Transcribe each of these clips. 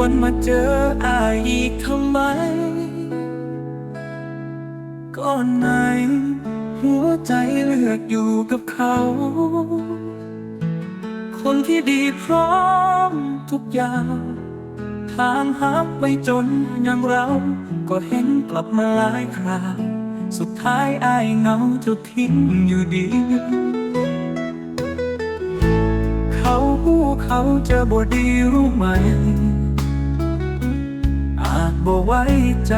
วนมาเจออายอีกทำไม ก่อนไหน หัวใจเลือกอยู่กับเขา คนที่ดีพร้อมทุกอย่าง ทางหักไปจนอย่างเรา ก็เห็นกลับมาหลายคราวสุดท้ายอายเงาจะทิ้งอยู่ดี เขาผู้เขาจะบ่ดีรู้ไหมาจบ่ไว้ใจ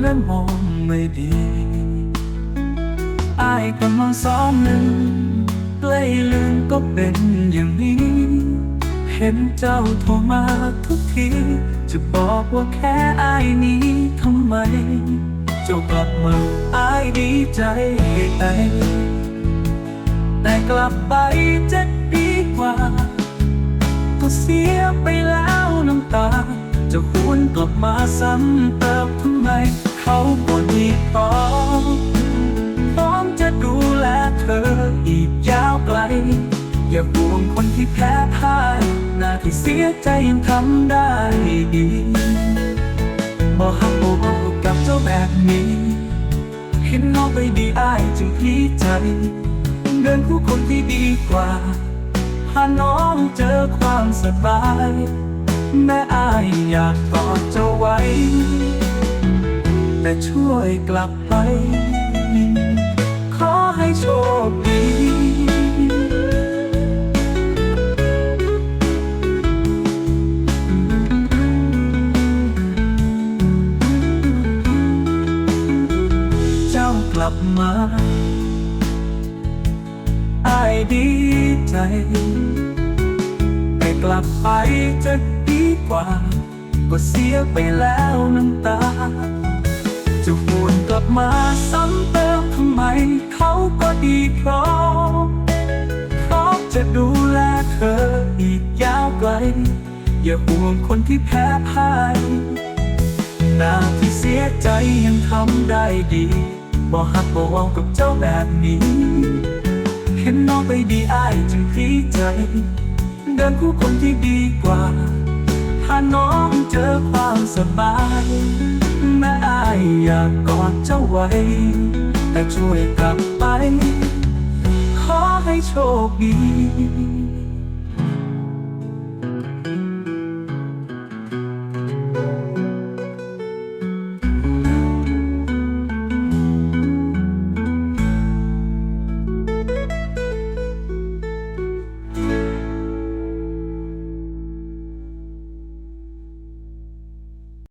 และมองไม่ดีอายกำลังซ้อมหนึ่งใกล้ลืมก็เป็นอย่างนี้ เห็นเจ้าโทรมาทุกที จะบอกว่าแค่อายนี้ทำไม เจ้ากลับมาอายดีใจไอแต่กลับไปจะดีกว่า ลับมาซ้ำเติมทำไม เขาบ่ดีพร้อพร้อมจะดูแลเธออีกยาวไกล อย่าห่วงคนที่แพ้พ่ายหน้าที่เสียใจยังทำได้ดีบ่ฮักบ่บ่กับเจ้าแบบนี้ เห็นน้องไปดีอายจึงพีใจ เดินผู้คนที่ดีกว่าพาน้องเจอความสบาย แม่อายอยากกอดเจ้าไว้ แต่ช่วยกลับไป ขอให้โชคดีเจ้ากลับมาอายดีใจแต่กลับไปจะ ก็เสียไปแล้วน้ำตา จะหวนกลับมาซ้ำเติมทำไม เขาก็ดีพร้อมพร้อมจะดูแลเธออีกยาวไกล อย่าห่วงคนที่แพ้พ่ายหน้าที่เสียใจยังทำได้ดีบอกหักบอกเอากับเจ้าแบบนี้ เห็นน้องไปดีอายจึงพีใจ เดินคู่คนที่ดีกว่าาน้องเจอความสบายแม่อายอยากกอดเจ้าไว้ แต่ช่วยกลับไป ขอให้โชคดี